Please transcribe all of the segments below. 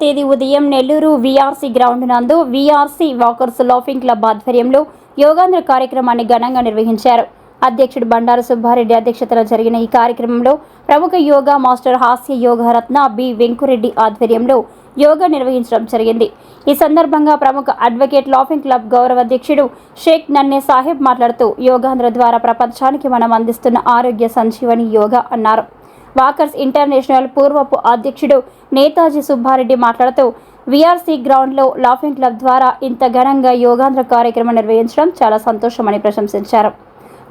తేదీ ఉదయం Nellore VRC ground నందు వీఆర్సీ వాకర్స్ లాఫింగ్ క్లబ్ ఆధ్వర్యంలో యోగాంధ్ర కార్యక్రమాన్ని ఘనంగా నిర్వహించారు. అధ్యక్షుడు బండారు సుబ్బారెడ్డి అధ్యక్షతన జరిగిన ఈ కార్యక్రమంలో ప్రముఖ యోగా మాస్టర్ హాస్య యోగరత్న బి వెంకురెడ్డి ఆధ్వర్యంలో యోగా నిర్వహించడం జరిగింది. ఈ సందర్భంగా ప్రముఖ అడ్వకేట్ లాఫింగ్ క్లబ్ గౌరవ అధ్యక్షుడు షేక్ నన్నే సాహెబ్ మాట్లాడుతూ యోగాంధ్ర ద్వారా ప్రపంచానికి మనం అందిస్తున్న ఆరోగ్య సంజీవని యోగా అన్నారు. వాకర్స్ ఇంటర్నేషనల్ పూర్వపు అధ్యక్షుడు నేతాజీ సుబ్బారెడ్డి మాట్లాడుతూ వీఆర్సీ గ్రౌండ్లో లాఫింగ్ క్లబ్ ద్వారా ఇంత ఘనంగా యోగాంధ్ర కార్యక్రమం నిర్వహించడం చాలా సంతోషమని ప్రశంసించారు.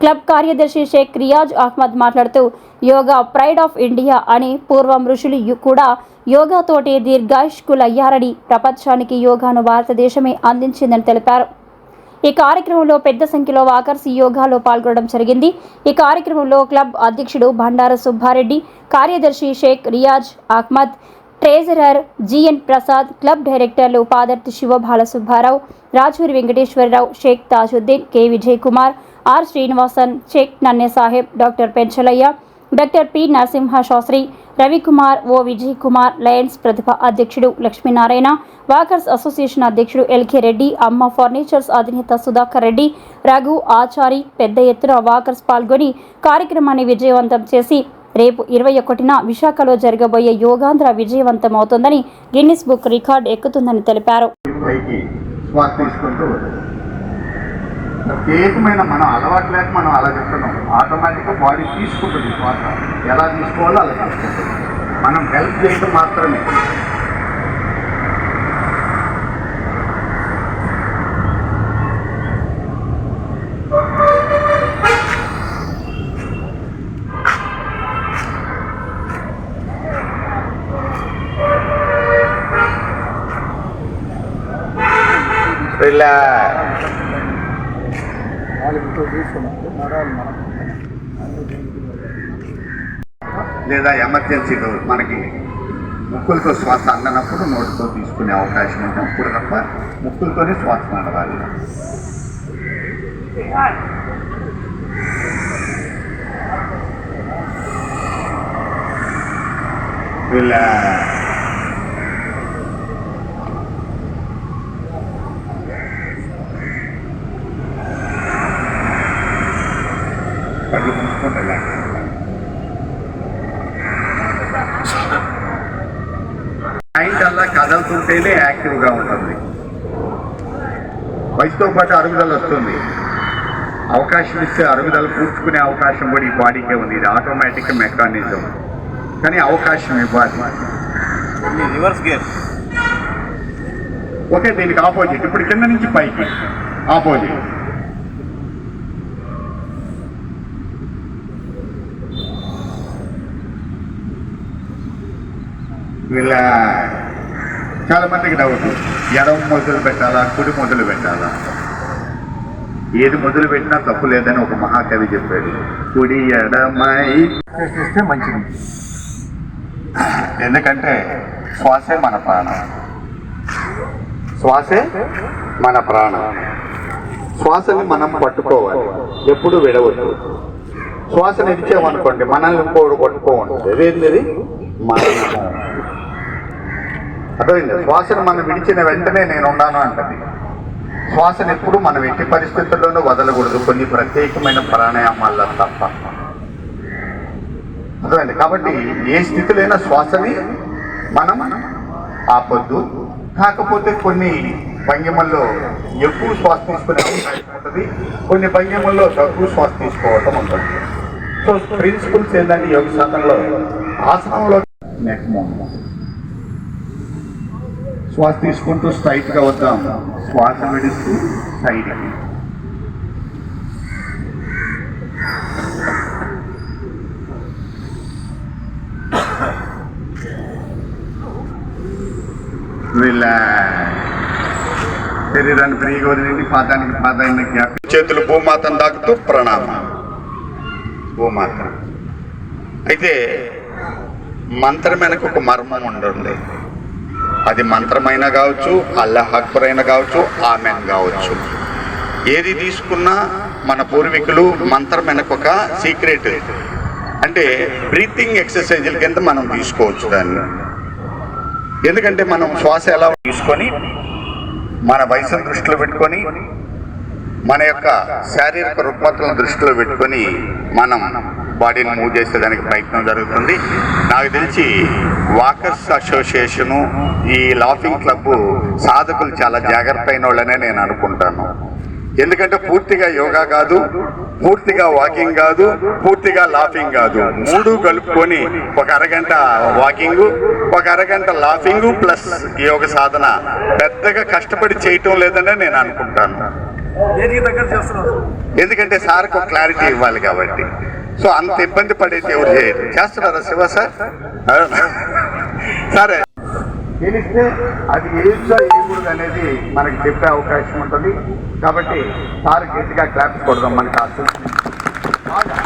క్లబ్ కార్యదర్శి షేక్ రియాజ్ అహ్మద్ మాట్లాడుతూ యోగా ప్రైడ్ ఆఫ్ ఇండియా అని పూర్వం ఋషులు యు- కూడా యోగాతోటే దీర్ఘాయుష్కులయ్యారని ప్రపంచానికి యోగాను భారతదేశమే అందించిందని తెలిపారు. ఈ కార్యక్రమంలో పెద్ద సంఖ్యలో వాకర్స్ యోగాలో పాల్గొనడం జరిగింది. ఈ కార్యక్రమంలో క్లబ్ అధ్యక్షుడు భండార సుబ్బారెడ్డి కార్యదర్శి Sheikh Riyaz Ahmed treasurer GN Prasad club డైరెక్టర్లు Padarthi Sivabala Subbarao Rajuri Venkateswararao Sheikh Tajuddin K Vijay Kumar R Srinivasan Sheikh Nanne Saheb doctor Penchalaiah doctor P Narasimha Sastri Ravikumar O Vijay Kumar Lions Pratibha అధ్యక్షుడు Lakshminarayana walkers association అధ్యక్షుడు LK Reddy Amma furnitures అధినేత సుధాకర్ రెడ్డి రఘు ఆచారి పెద్ద ఎత్తున walkers పాల్గొని కార్యక్రమాన్ని విజయవంతం చేసి రేపు ఇరవై ఒకటిన విశాఖలో జరగబోయే యోగాంధ్ర విజయవంతం అవుతుందని గిన్నిస్ బుక్ రికార్డ్ ఎక్కుతుందని తెలిపారు పైకి శ్వాస తీసుకుంటూ వదిలేయాలి. ప్రత్యేకమైన మనం అలవాటు లేక మనం అలా చెప్తున్నాం. ఆటోమేటిక్గా బాడీ తీసుకుంటుంది శ్వాస. ఎలా తీసుకోవాలో అలా తీసుకుంటుంది. మనం హెల్ప్ చేయడం మాత్రమే. రిలాక్స్ లేదా ఎమర్జెన్సీ డోర్ మనకి ముక్కులతో శ్వాస అందనప్పుడు నోటితో తీసుకునే అవకాశం ఉంది అప్పుడు తప్ప ముక్కులతోనే శ్వాస నడవాలి. వీళ్ళ కళ్ళు మూసుకొని రిలాక్స్ మైండ్ అలా కదలుతుంటేనే యాక్టివ్గా ఉంటుంది. వయసుతో పాటు అరుగుదల వస్తుంది. అవకాశం ఇస్తే అరుగుదల పూడ్చుకునే అవకాశం కూడా ఈ బాడీకే ఉంది. ఇది ఆటోమేటిక్ మెకానిజం కానీ అవకాశం ఇవ్వాలి. రివర్స్ గేర్ ఓకే దీనికి ఆపోజిట్. ఇప్పుడు కింద నుంచి పైకి. ఆపోజిట్. ఇలా చాలా మందికి డౌట్. ఎడమ మొదలు పెట్టాలా కుడి మొదలు పెట్టాలా? ఏది మొదలు పెట్టినా తప్పు లేదని ఒక మహాకవి చెప్పాడు. కుడి ఎడమై చేస్తే మంచిది. ఎందుకంటే శ్వాసే మన ప్రాణం. శ్వాసే మన ప్రాణం. శ్వాసని మనం పట్టుకోవాలి. ఎప్పుడు విడవద్దు. శ్వాసను ఇచ్చామనుకోండి మనల్ని ఇంకోటి పట్టుకోమంటుంది అదేంటిది మరణం అర్థమైంది? శ్వాసను మనం విడిచిన వెంటనే నేను ఉన్నాను అంటది. శ్వాసను ఎప్పుడు మనం ఎట్టి పరిస్థితుల్లోనూ వదలకూడదు. కొన్ని ప్రత్యేకమైన ప్రాణాయామాల తప్ప. అర్థమైంది? కాబట్టి ఏ స్థితిలో శ్వాసని మనం ఆపొద్దు. కాకపోతే కొన్ని భంగిమల్లో ఎక్కువ శ్వాస తీసుకునే అవకాశం ఉంటుంది. కొన్ని భంగిమల్లో తక్కువ శ్వాస తీసుకోవటం ఉంటుంది. సో ప్రిన్సిపల్స్ ఏంటంటే యోగ శాతంలో ఆసనంలో. నెక్ మూమెంట్ శ్వాస తీసుకుంటూ స్ట్రైట్గా వద్దాం. శ్వాస విడుస్తూ సైడ్ శరీరాన్ని ఫ్రీగా వదిలేండి పాదానికి పాదాన్ని గ్యాప్ చేతులు భూమాతను తాకుతూ ప్రణామం. భూమాత అయితే మంత్రం వెనక ఒక మర్మం ఉండండి అది మంత్రమైనా కావచ్చు అల్లాహ్ అక్బర్ అయినా కావచ్చు ఆమెన్ కావచ్చు. ఏది తీసుకున్నా మన పూర్వీకులు మంత్రం వెనక ఒక సీక్రెట్. అంటే బ్రీతింగ్ ఎక్సర్సైజుల కింద మనం తీసుకోవచ్చు దాన్ని. ఎందుకంటే మనం శ్వాస ఎలా తీసుకొని మన వయసును దృష్టిలో పెట్టుకొని మన యొక్క శారీరక రుగ్మతలను దృష్టిలో పెట్టుకొని మనం బాడీని మూవ్ చేసేదానికి ప్రయత్నం జరుగుతుంది. నాకు తెలిసి వాకర్స్ అసోసియేషను ఈ లాఫింగ్ క్లబ్ సాధకులు చాలా జాగ్రత్త అయిన వాళ్ళనే నేను అనుకుంటాను. ఎందుకంటే పూర్తిగా యోగా కాదు పూర్తిగా వాకింగ్ కాదు పూర్తిగా లాఫింగ్ కాదు. మూడు కలుపుకొని ఒక అరగంట వాకింగ్ ఒక అరగంట లాఫింగ్ ప్లస్ యోగ సాధన. పెద్దగా కష్టపడి చేయటం లేదనే నేను అనుకుంటాను. ఎందుకంటే సార్కు ఒక క్లారిటీ ఇవ్వాలి కాబట్టి. సో అంత ఇబ్బంది పడేది ఎవరు చేయరు చేస్తున్నారా శివ సార్? సరే తెలిస్తే అది ఏదో ఏకూడదు అనేది మనకి చెప్పే అవకాశం ఉంటుంది కాబట్టి సార్ గట్టిగా క్లాప్స్ కొడదాం మనకి ఆ సూచన. బాగా.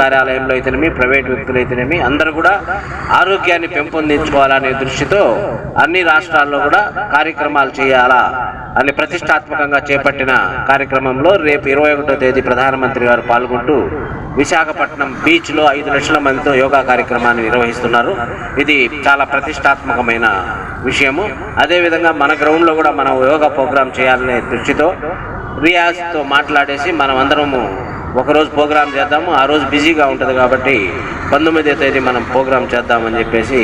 కార్యాలయంలో అయితేనేమి ప్రైవేట్ వ్యక్తులు అయితేనేమి అందరూ కూడా ఆరోగ్యాన్ని పెంపొందించుకోవాలనే దృష్టితో అన్ని రాష్ట్రాల్లో కూడా కార్యక్రమాలు చేయాలా అని ప్రతిష్టాత్మకంగా చేపట్టిన కార్యక్రమంలో రేపు ఇరవై ఒకటో తేదీ ప్రధానమంత్రి గారు పాల్గొంటూ విశాఖపట్నం బీచ్లో ఐదు లక్షల మందితో యోగా కార్యక్రమాన్ని నిర్వహిస్తున్నారు. ఇది చాలా ప్రతిష్టాత్మకమైన విషయము. అదేవిధంగా మన గ్రౌండ్లో కూడా మనం యోగా ప్రోగ్రాం చేయాలనే దృష్టితో రియాజ్తో మాట్లాడేసి మనం అందరము ఒకరోజు ప్రోగ్రాం చేద్దాము ఆ రోజు బిజీగా ఉంటుంది కాబట్టి పంతొమ్మిదో తేదీ మనం ప్రోగ్రాం చేద్దామని చెప్పేసి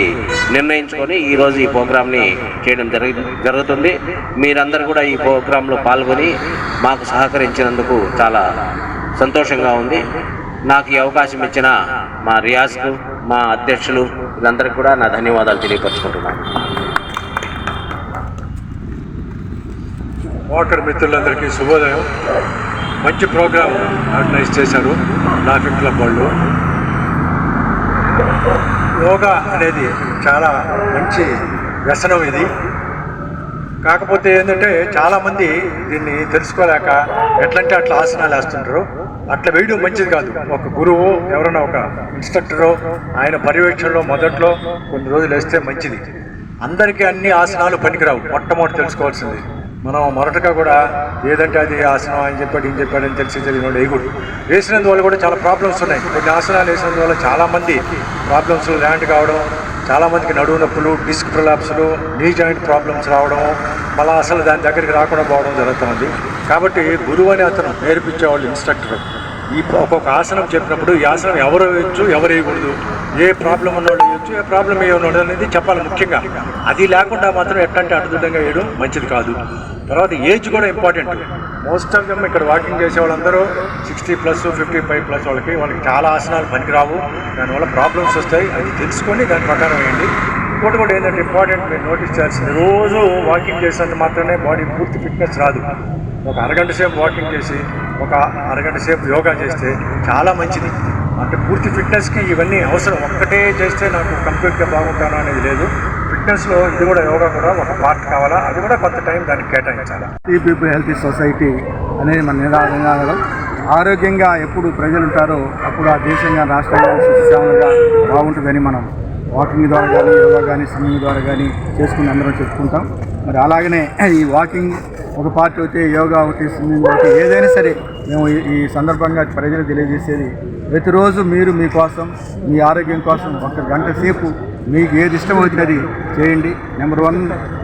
నిర్ణయించుకొని ఈరోజు ఈ ప్రోగ్రామ్ని చేయడం జరిగి జరుగుతుంది. మీరందరూ కూడా ఈ ప్రోగ్రాంలో పాల్గొని మాకు సహకరించినందుకు చాలా సంతోషంగా ఉంది. నాకు ఈ అవకాశం ఇచ్చిన మా రియాజ్కు మా అధ్యక్షులు వీళ్ళందరికీ కూడా నా ధన్యవాదాలు తెలియపరచుకుంటున్నాను. వాటర్ మిత్రులందరికీ శుభోదయం. మంచి ప్రోగ్రామ్ ఆర్గనైజ్ చేశారు ట్రాఫిక్ క్లబ్ వాళ్ళు. యోగా అనేది చాలా మంచి వ్యసనం ఇది. కాకపోతే ఏంటంటే చాలామంది దీన్ని తెలుసుకోలేక ఎట్లంటే అట్లా ఆసనాలు వేస్తుంటారు అట్లా వేయడం మంచిది కాదు. ఒక గురువు ఎవరైనా ఒక ఇన్స్ట్రక్టరు ఆయన పర్యవేక్షణలో మొదట్లో కొన్ని రోజులు వేస్తే మంచిది. అందరికీ అన్ని ఆసనాలు పనికిరావు. మొట్టమొదటి తెలుసుకోవాల్సింది. మనం మొదటగా కూడా ఏదంటే అది ఆసనం అని చెప్పాడు ఏం చెప్పాడు అని తెలిసి తెలియని వాడు వేయకూడదు. వేసినందువల్ల కూడా చాలా ప్రాబ్లమ్స్ ఉన్నాయి. కొన్ని ఆసనాలు వేసినందువల్ల చాలామంది ప్రాబ్లమ్స్ ల్యాండ్ కావడం చాలామందికి నడువు నొప్పులు డిస్క్ ప్రొలాప్స్లు నీ జాయింట్ ప్రాబ్లమ్స్ రావడం మళ్ళీ అసలు దాని దగ్గరికి రాకుండా పోవడం జరుగుతుంది. కాబట్టి గురువు అని అతను నేర్పించేవాళ్ళు ఇన్స్ట్రక్టర్ ఈ ఒక్కొక్క ఆసనం చెప్పినప్పుడు ఈ ఆసనం ఎవరు వేయచ్చు ఎవరు వేయకూడదు ఏ ప్రాబ్లం ఉన్నవాడు వేయచ్చు ఏ ప్రాబ్లం ఏమన్నాడు అనేది చెప్పాలి ముఖ్యంగా. అది లేకుండా మాత్రం ఎట్లాంటి అడ్డుదంగా వేయడం మంచిది కాదు. తర్వాత ఏజ్ కూడా ఇంపార్టెంట్ మోస్ట్ ఆఫ్ దమ్ ఇక్కడ వాకింగ్ చేసే వాళ్ళందరూ sixty plus fifty five plus వాళ్ళకి వాళ్ళకి చాలా ఆసనాలు పనికిరావు. దానివల్ల ప్రాబ్లమ్స్ వస్తాయి. అది తెలుసుకొని దాని ప్రకారం వేయండి. ఇంకోటి కూడా ఏంటంటే ఇంపార్టెంట్ మీరు నోటీస్ చేయాల్సింది. రోజు వాకింగ్ చేసినంత మాత్రమే బాడీ పూర్తి ఫిట్నెస్ రాదు. ఒక అరగంట సేపు వాకింగ్ చేసి ఒక అరగంట సేపు యోగా చేస్తే చాలా మంచిది. అంటే పూర్తి ఫిట్నెస్కి ఇవన్నీ అవసరం. ఒక్కటే చేస్తే నాకు కంప్లీట్గా బాగుంటాను అనేది లేదు. ఫిట్నెస్లో ఇది కూడా యోగా కూడా ఒక పార్ట్ కావాలా? అది కూడా కొంత టైం దానికి కేటాయించాలి? ఈ పీపుల్ హెల్త్ సొసైటీ అనేది మన నినాదం ఆరోగ్యంగా ఎప్పుడు ప్రజలు ఉంటారో అప్పుడు ఆ దేశంగా రాష్ట్రంగా సుశాలంగా బాగుంటుందని మనం వాకింగ్ ద్వారా కానీ యోగా కానీ స్విమ్మింగ్ ద్వారా కానీ చేసుకుని అందరం చెప్పుకుంటాం. మరి అలాగనే ఈ వాకింగ్ ఒక పార్ట్ అయితే యోగా ఒకటి స్విమ్మింగ్ ఒకటి ఏదైనా సరే మేము ఈ- సందర్భంగా ప్రజలు తెలియజేసేది ప్రతిరోజు మీరు మీకోసం మీ ఆరోగ్యం కోసం ఒక గంట సేపు మీకు ఏది ఇష్టం అయితే అది చేయండి. నెంబర్ వన్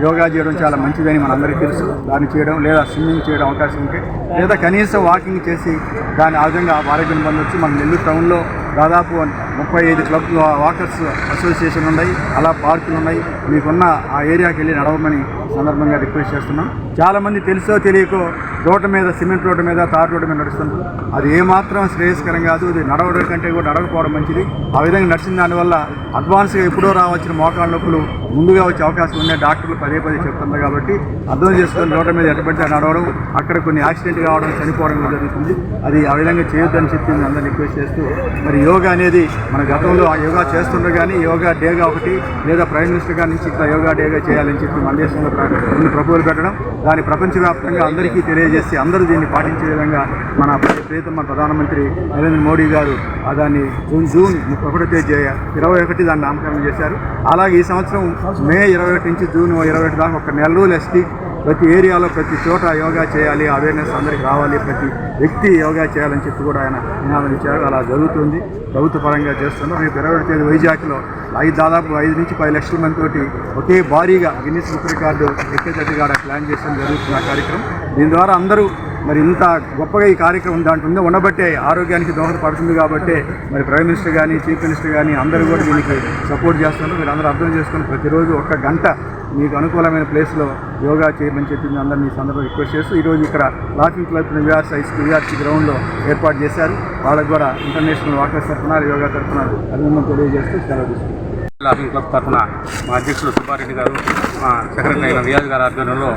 యోగా చేయడం చాలా మంచిదని మనందరికీ తెలుసు. దాన్ని చేయడం లేదా స్విమ్మింగ్ చేయడం అవకాశం ఉంటే లేదా కనీసం వాకింగ్ చేసి దాని ఆ విధంగా ఆరోగ్యం పొందొచ్చు. మన నెల్లూరు టౌన్లో దాదాపు ముప్పై ఐదు క్లబ్ వాకర్స్ అసోసియేషన్ ఉన్నాయి. అలా పార్కులు ఉన్నాయి. మీకున్న ఆ ఏరియాకి వెళ్ళి నడవమని సందర్భంగా రిక్వెస్ట్ చేస్తున్నాం. చాలామంది తెలుసో తెలియకో రోడ్డు మీద సిమెంట్ రోడ్డు మీద తార్ రోడ్డు మీద నడుస్తుంది అది ఏమాత్రం శ్రేయస్కరం కాదు. ఇది నడవడం కంటే కూడా నడవకపోవడం మంచిది. ఆ విధంగా నడిచిన దానివల్ల అడ్వాన్స్గా ఎప్పుడో రావచ్చిన మోకాళ్ళ నొప్పులు ముందుగా వచ్చే అవకాశం ఉండే డాక్టర్లు పదే పదే చెప్తున్నారు కాబట్టి అర్థం చేసుకొని రోడ్ల మీద ఎటువంటి నడవడం అక్కడ కొన్ని యాక్సిడెంట్ కావడం చనిపోవడం జరుగుతుంది. అది ఆ విధంగా చేయొద్దని చెప్పి నేను అందరిని రిక్వెస్ట్ చేస్తూ మరి యోగా అనేది మన గతంలో ఆ యోగా చేస్తుండగానే కానీ యోగా డేగా ఒకటి లేదా ప్రైమ్ మినిస్టర్ గారి నుంచి ఇట్లా యోగా డేగా చేయాలని చెప్పి మన దేశంలో కొన్ని ప్రభువులు పెట్టడం దాన్ని ప్రపంచవ్యాప్తంగా అందరికీ తెలియజేసి అందరూ దీన్ని పాటించే విధంగా మన ప్రియతమ ప్రధానమంత్రి నరేంద్ర మోడీ గారు దాన్ని జూన్ జూన్ ఒకటో తేదీ ఇరవై ఒకటి దాన్ని నామకరణం చేశారు. అలాగే ఈ సంవత్సరం మే ఇరవై ఒకటి నుంచి జూన్ ఇరవై ఒకటి దాకా ఒక నెల రోజులు ఎస్టీ ప్రతి ఏరియాలో ప్రతి చోట యోగా చేయాలి అవేర్నెస్ అందరికి రావాలి ప్రతి వ్యక్తి యోగా చేయాలని చెప్పి కూడా ఆయన నినాదం ఇచ్చారు. అలా జరుగుతుంది. ప్రభుత్వ పరంగా చేస్తున్నారు. రేపు ఇరవై ఒకటి తేదీ వైజాగ్లో ఐదు దాదాపు ఐదు నుంచి పది లక్షల మంది తోటి ఒకే భారీగా గిన్నిస్ బుక్ రికార్డు ఎక్కేటట్టుగా ప్లాన్ చేసిన జరుగుతున్న కార్యక్రమం. దీని ద్వారా అందరూ మరి ఇంత గొప్పగా ఈ కార్యక్రమం దాంట్లో ఉందో ఉండబట్టే ఆరోగ్యానికి దోహదపడుతుంది కాబట్టి మరి ప్రైమ్ మినిస్టర్ కానీ చీఫ్ మినిస్టర్ కానీ అందరూ కూడా దీనికి సపోర్ట్ చేస్తున్నారు. మీరు అందరూ అర్థం చేసుకొని ప్రతిరోజు ఒక గంట మీకు అనుకూలమైన ప్లేస్లో యోగా చేయమని చెప్పి అందరినీ ఈ సందర్భంగా రిక్వెస్ట్ చేస్తూ ఈరోజు ఇక్కడ laughing club VRS high school VRC గ్రౌండ్లో ఏర్పాటు చేశారు. వాళ్ళకు కూడా ఇంటర్నేషనల్ వాకర్స్ తరఫున యోగా తరఫున అభినందన తెలియజేస్తూ సెలవు తీసుకుంటారు లాఫింగ్ క్లబ్ తరఫున మా అధ్యక్షులు సుబ్బారెడ్డి గారు మా సెక్రటరీ అయిన రియాజ్ గారి ఆధ్వర్యంలో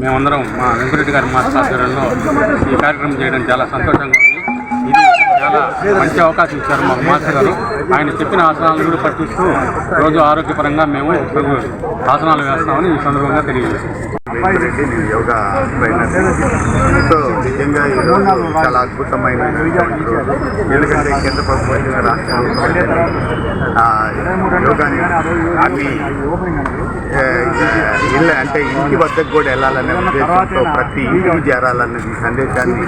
మేమందరం మా వెంకరెడ్డి గారి మాస్టర్ ఆధ్వర్యంలో ఈ కార్యక్రమం చేయడం చాలా సంతోషంగా ఉంది. ఇది చాలా మంచి అవకాశం ఇచ్చారు మా మాస్టర్ గారు. ఆయన చెప్పిన ఆసనాలను కూడా పట్టిస్తూ రోజు ఆరోగ్యపరంగా మేము ఆసనాలు వేస్తామని ఈ సందర్భంగా తెలియజేస్తాం రెడ్డి నేను యోగా ట్రైనర్. సో నిజంగా ఈరోజు చాలా అద్భుతమైన ఎందుకంటే కేంద్ర ప్రభుత్వం రాష్ట్ర ఆ, యోగాని అన్ని ఇళ్ళ అంటే ఇంటి వద్దకు కూడా వెళ్ళాలనే ఉద్దేశంతో ప్రతి ఇంటికి చేరాలన్నది సందేశాన్ని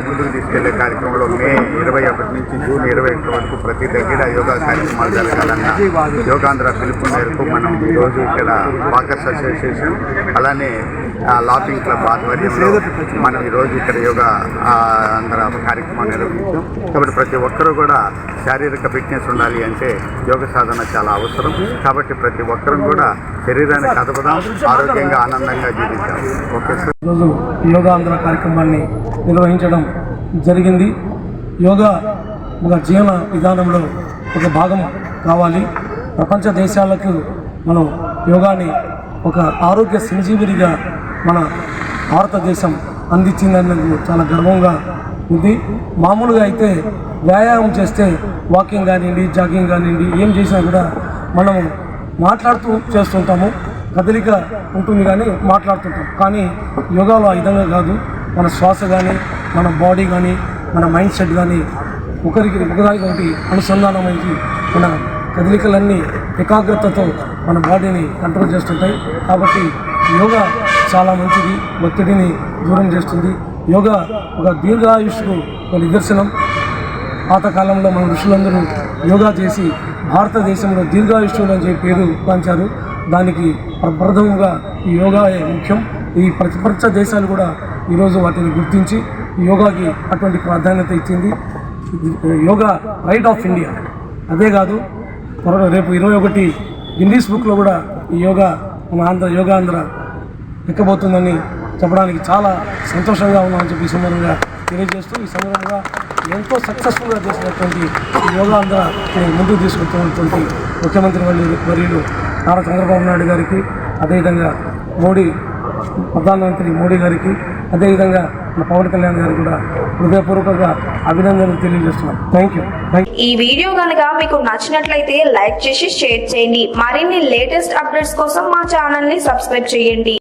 ముందుకు తీసుకెళ్ళే కార్యక్రమంలో మే ఇరవై ఒకటి నుంచి జూన్ ఇరవై ఒకటి వరకు ప్రతి దగ్గర యోగా కార్యక్రమాలు జరగాలన్న యోగాంధ్ర పిలుపు మేరకు మనం ఈరోజు ఇక్కడ వాకర్స్ అసోసియేషన్ అలానే ఆ, లాఫింగ్ క్లబ్ ఆధ్వర్యంలో మనం ఈరోజు ఇక్కడ యోగా ఆ, ఆంధ్ర కార్యక్రమాన్ని నిర్వహించాం. కాబట్టి ప్రతి ఒక్కరూ కూడా శారీరక ఫిట్నెస్ ఉండాలి అంటే యోగ సాధన చాలా అవసరం. కాబట్టి ప్రతి ఒక్కరూ కూడా శరీరాన్ని కదపదాం ఆరోగ్యంగా ఆనందంగా జీవిద్దాం ఓకే సార్. ఈరోజు యోగా ఆంధ్ర కార్యక్రమాన్ని నిర్వహించడం జరిగింది. యోగా ఒక జీవన విధానంలో ఒక భాగం కావాలి. ప్రపంచ దేశాలకు మనం యోగాని ఒక ఆరోగ్య సంజీవినిగా మన భారతదేశం అందించిందన్నందుకు చాలా గర్వంగా ఉంది. మామూలుగా అయితే వ్యాయామం చేస్తే వాకింగ్ కానివ్వండి జాగింగ్ కానివ్వండి ఏం చేసినా కూడా మనము మాట్లాడుతూ చేస్తుంటాము. కదలిక ఉంటుంది కానీ మాట్లాడుతుంటాం. కానీ యోగాలో ఆ విధంగా కాదు. మన శ్వాస కానీ మన బాడీ కానీ మన మైండ్ సెట్ కానీ ఒకరికి ఒకదానికి ఒకటి అనుసంధానమైంది. మన కదలికలన్నీ ఏకాగ్రతతో మన బాడీని కంట్రోల్ చేస్తుంటాయి. కాబట్టి యోగా చాలా మంచిది ఒత్తిడిని దూరం చేస్తుంది. యోగా ఒక దీర్ఘాయుష్కు ఒక నిదర్శనం. పాతకాలంలో మన ఋషులందరూ యోగా చేసి భారతదేశంలో దీర్ఘాయుష్యులు అని చెప్పి పేరు పంచారు. దానికి ప్రప్రథమంగా ఈ యోగా ముఖ్యం? ఈ ప్రతిపక్ష దేశాలు కూడా ఈరోజు వాటిని గుర్తించి ఈ యోగాకి అటువంటి ప్రాధాన్యత ఇచ్చింది. Yoga right of India. అదే కాదు త్వరలో రేపు ఇరవై ఒకటి గిన్నీస్ బుక్లో కూడా ఈ యోగా మన ఆంధ్ర యోగాంధ్ర ఎక్కబోతుందని చెప్పడానికి చాలా సంతోషంగా ఉన్నామని చెప్పి ఈ సందర్భంగా తెలియజేస్తూ ఈ సందర్భంగా ఎంతో సక్సెస్ఫుల్గా చేసినటువంటి ఈ యోగా ముందుకు తీసుకెళ్తున్నటువంటి ముఖ్యమంత్రి వర్యులు నారా చంద్రబాబు నాయుడు గారికి అదేవిధంగా మోడీ ప్రధానమంత్రి మోడీ గారికి అదేవిధంగా పవన్ కళ్యాణ్ గారు కూడా హృదయపూర్వకంగా అభినందనలు తెలియజేస్తున్నాం. థ్యాంక్ యూ ఈ వీడియో కనుక మీకు నచ్చినట్లయితే లైక్ చేసి షేర్ చేయండి. మరిన్ని లేటెస్ట్ అప్డేట్స్ కోసం మా ఛానల్ని సబ్స్క్రైబ్ చేయండి.